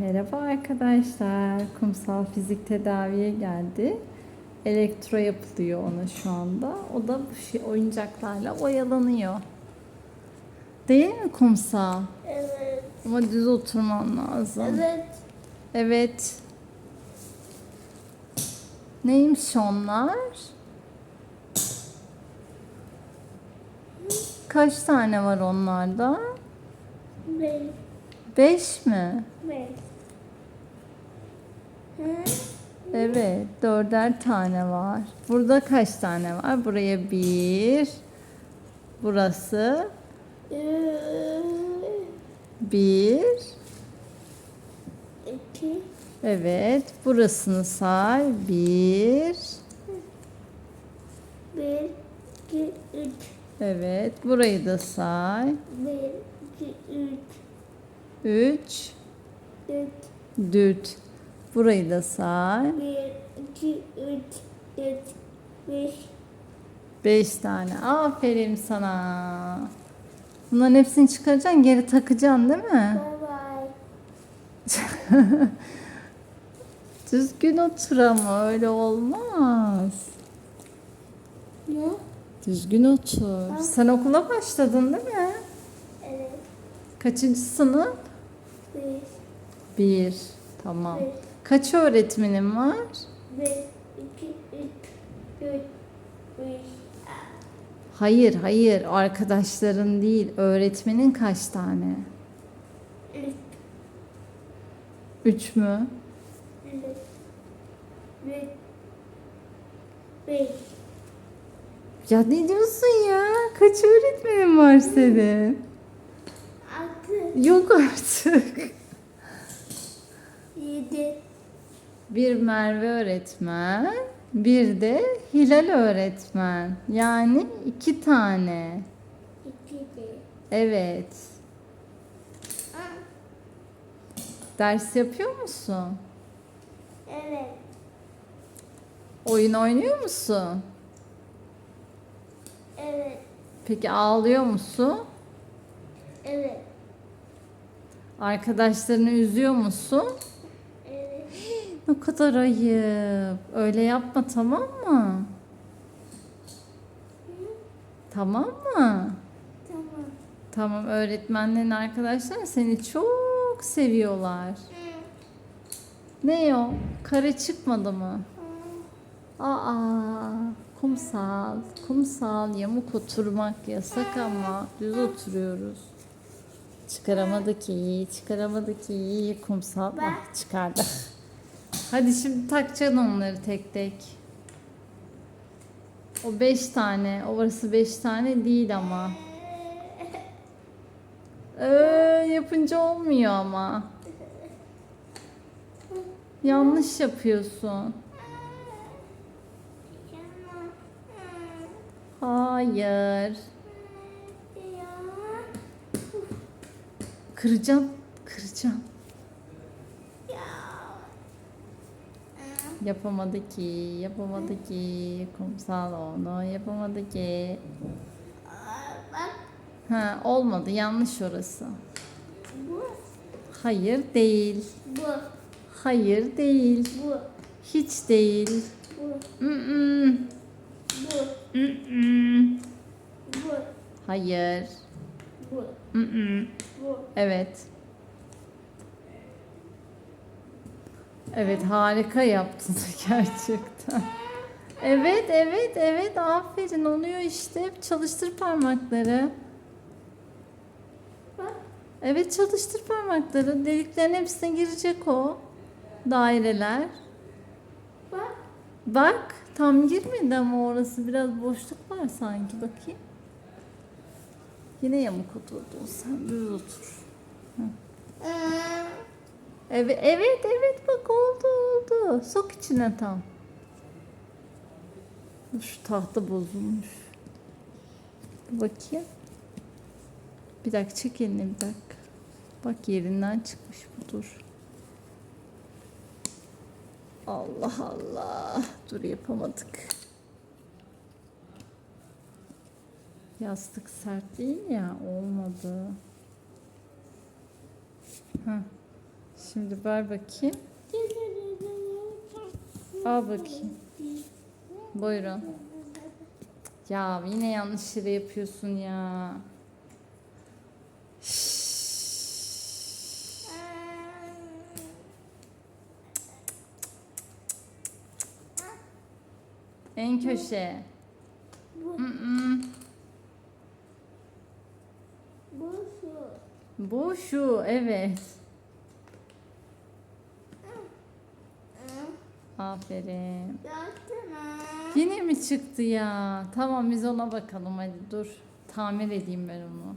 Merhaba arkadaşlar. Kumsal fizik tedaviye geldi. Elektro yapılıyor ona şu anda. O da bu şey, oyuncaklarla oyalanıyor. Değil mi kumsal? Evet. Ama düz oturman lazım. Evet. Evet. Neymiş onlar? Kaç tane var onlarda? Beş. Beş mi? Beş. Evet, dörder tane var. Burada kaç tane var? Buraya bir. Burası bir. İki. Evet, burasını say. Bir. Bir. iki, Üç. Evet, burayı da say. Bir. iki, Üç. Üç. Dört. Düt. Burayı da say. Bir. iki, Üç. Dört. Beş. Beş tane. Aferin sana. Bunların hepsini çıkaracaksın, geri takacaksın değil mi? Bye bye. Düzgün otur ama öyle olmaz. Ne? Düzgün otur. Sen okula başladın değil mi? Evet. Kaçıncı sınıf? Beş. Bir. Tamam. Evet. Kaç öğretmenin var? Bir. iki, Üç. Dört. Beş. Hayır, hayır. Arkadaşların değil. Öğretmenin kaç tane? Üç. Üç mü? Evet. Bir. Beş. Ya ne diyorsun ya? Kaç öğretmenin var senin? Altı. Yok artık. Yedi. Bir Merve öğretmen, bir de Hilal öğretmen. Yani iki tane. İki de. Evet. Ders yapıyor musun? Evet. Oyun oynuyor musun? Evet. Peki ağlıyor musun? Evet. Arkadaşlarını üzüyor musun? Ne kadar ayıp. Öyle yapma tamam mı? Tamam mı? Tamam. Tamam öğretmenlerin arkadaşlar seni çok seviyorlar. Ne o? Kare çıkmadı mı? Aa, kumsal, kumsal yamuk oturmak yasak ama düz oturuyoruz. Çıkaramadık iyi, çıkaramadık iyi. Kumsal ah, çıkardı. Hadi şimdi takacaksın onları tek tek. O beş tane, orası beş tane değil ama. Ee, yapınca olmuyor ama. Yanlış yapıyorsun. Hayır. Kıracağım. Kıracağım. Yapamadı ki, yapamadı ki. Kumsal onu yapamadı ki. Ha, olmadı. Yanlış orası. bu. Hayır değil. Bu. Hayır değil. Bu. Hiç değil. Bu. Mm-mm. Bu. Mm-mm. Bu. Hayır. Bu. Evet. Evet harika yaptın gerçekten. Evet evet evet aferin oluyor işte. Çalıştır parmakları. Evet çalıştır parmakları. Deliklerin hepsine girecek o. Daireler. Bak. Bak tam girmedi ama orası biraz boşluk var sanki bakayım. Yine yamuk oturdun sen düz otur. Evet evet evet bak oldu Sok içine tam. Şu tahta bozulmuş. Dur Bakayım. Bir dakika çek elini bir dakika. Bak yerinden çıkmış bu dur. Allah Allah. Dur yapamadık. Yastık sert değil ya olmadı. Heh. Şimdi ver bakayım. Al bakayım. Buyurun. Ya yine yanlış yere yapıyorsun ya. En köşe. Bu, bu şu. Bu şu evet. Aferin. Yine mi çıktı ya? Tamam biz ona bakalım hadi dur. Tamir edeyim ben onu.